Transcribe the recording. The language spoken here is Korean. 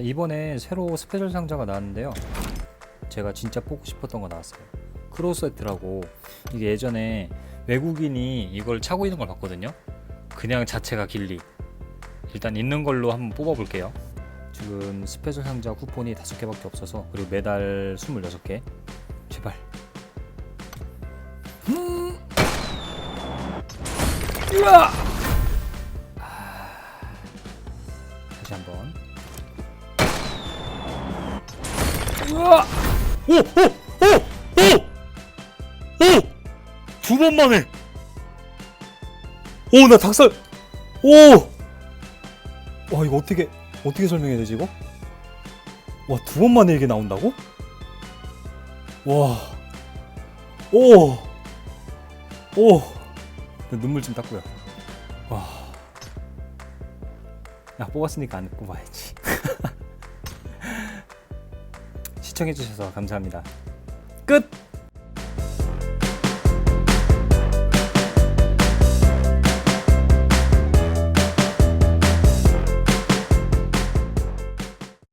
이번에 새로 스페셜 상자가 나왔는데요. 제가 진짜 뽑고 싶었던 거 나왔어요. 크로세트라고 이게 예전에 외국인이 이걸 차고 있는 걸 봤거든요. 그냥 자체가 길리. 일단 있는 걸로 한번 뽑아볼게요. 지금 스페셜 상자 쿠폰이 다섯 개밖에 없어서 그리고 매달 26개. 제발. 음. 으아! 아. 다시 한번. 오! 오! 오! 오! 오! 두 번 만에! 오, 나 닭살! 오! 와, 이거 어떻게, 어떻게 설명해야 되지, 이거? 와, 두 번 만에 이게 나온다고? 와. 오! 오! 나 눈물 좀 닦고요. 와. 야, 뽑았으니까 안 뽑아야지. 시청해주셔서 감사합니다. 끝!